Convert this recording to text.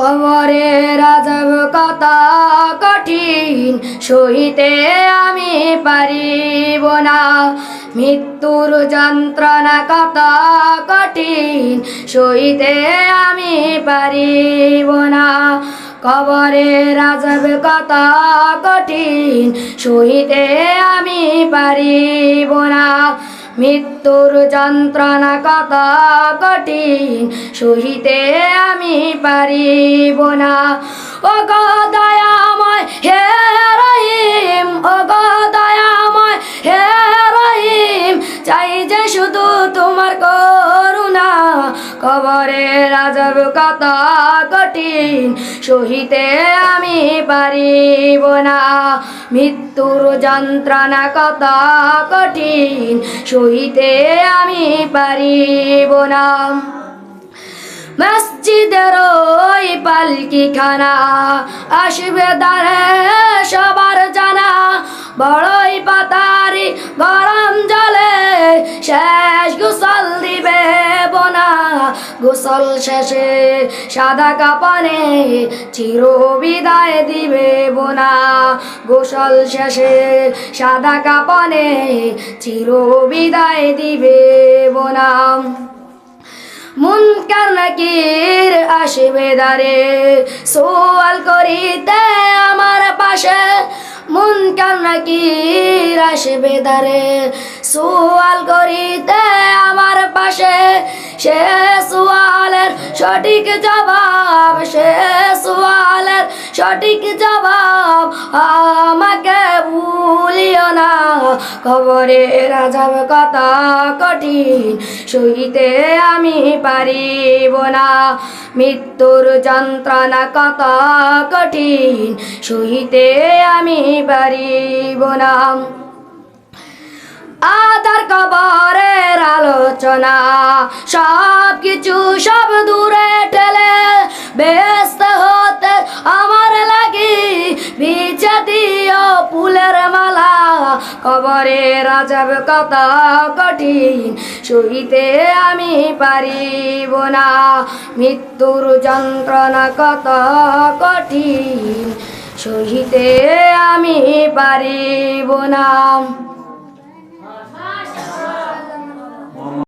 কবরে রাজব কথা কঠিন, সহিতে আমি পারিব না। মৃত্যুর যন্ত্রণা কত কঠিন, সহিতে আমি পারিব না। কবরে রাজব কত কঠিন, সহিতে আমি পারিব না। মৃত্যুর যন্ত্রণা কত কঠিন? সহিতে আমি পারিব না। ও গদয়াময় দয়াময় হে রহিম ও গদয়াময় দয়াময় হে রহিম, চাই যে শুধু তোমার করুণা কবরে রাজব কত কঠিন, সহিতে আমি পারিব না। মৃত্যুর যন্ত্রণা কত কঠিন, সহিতে আমি পারিব না। মসজিদের ওই পালকি খানা আসবে দারে সবার জানা। বড়ই পাতারি গরম জলে শেষ গোসল গোসল শেষে সাদা কাপনে চির বিদায় দিবে বোনা। গোসল শেষে সাদা কাপনে চির বিদায় দিবে বোনা। মুনকার নাকির আসবে দারে, সোয়াল করিতে আমার পাশে। মুনকার নাকির আসবে দারে, সোয়াল করিতে আমার পাশে। সে সোয়ালের সঠিক জবাব, সে সোয়ালের সঠিক জবাব আমাকে ভুলিও না। খবরে রাজাব কত কঠিন, সইতে আমি পারিব না। মৃত্যুর যন্ত্রণা কত কঠিন, সইতে আমি পারিব না। আদার কবরের আলোচনা সব কিছু সব দূরে ঠেলে ব্যস্ত হতে আমার লাগি। বিছে দিও ফুলের মালা, কবরে রাজাব কত কঠিন, সইতে আমি পারিব না। মৃত্যুর যন্ত্রণা কত কঠিন সহিতে আমি পারিব না।